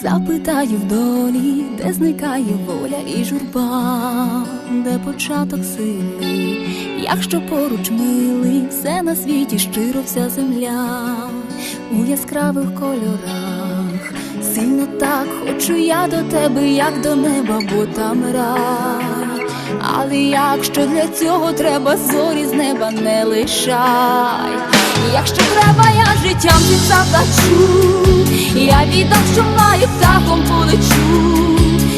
Запитаю в долі, де зникає воля і журба, де початок сили, якщо поруч милий, все на світі щиро вся земля у яскравих кольорах. Сильно так хочу я до тебе, як до неба, бо там рай. Але якщо для цього треба зорі з неба не лишай. Якщо треба, я життям ти заплачу, я віддам, що маю птахом полечу.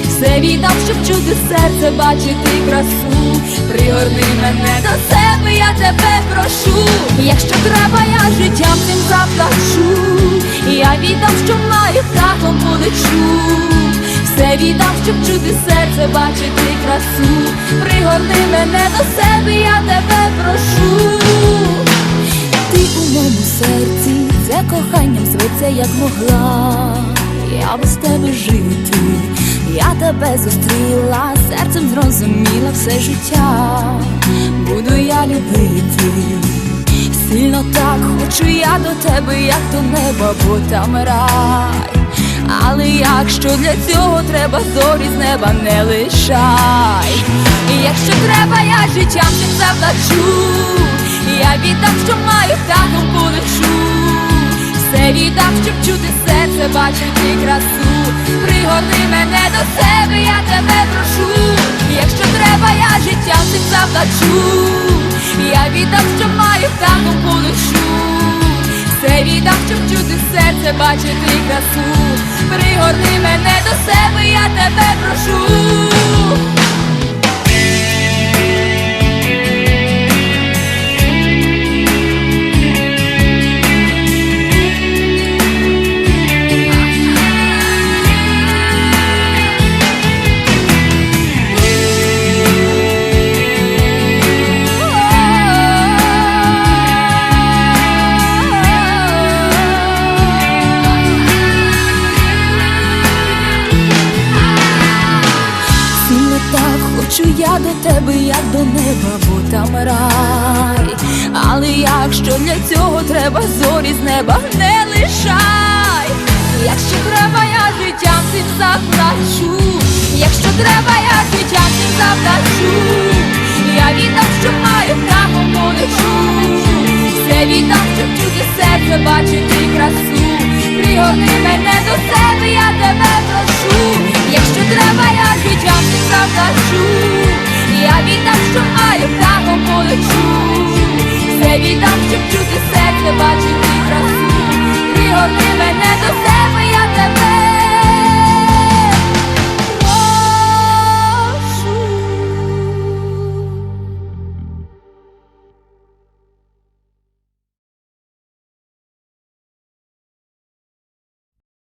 Все віддам, щоб чути серце, бачити красу. Пригорни мене до себе, я тебе прошу. Якщо треба, я життям цим заплачу. Я віддам, що маю птахом полечу. Все віддам, щоб чути серце, бачити красу. Пригорни мене до себе, я тебе прошу. Ти у моєму серці, це коханням зветься, як могла. Я без тебе жити, я тебе зустріла, серцем зрозуміла все життя. Буду я любити. Сильно так хочу я до тебе, як до неба, бо там рай. Але якщо для цього треба зорі з неба не лишай. І якщо треба, я життям цим заплачу. Я віддам, що маю птахом полечу. Все віддам, щоб чути серце, бачити красу. Пригорни мене до себе, я тебе прошу. Якщо треба, я життям цим заплачу. Я віддам, що маю птахом полечу. Все віддам, щоб чути серце, бачити красу. Пригорни мене до себе, я тебе прошу. Я до тебе, як до неба, бо там рай. Але якщо для цього треба зорі з неба не лишай. Якщо треба, я життям цим заплачу. Якщо треба, я життям цим заплачу. Я віддам, що маю птахом полечу. Все віддам, щоб чути серце, бачити красу. Пригорни мене до себе,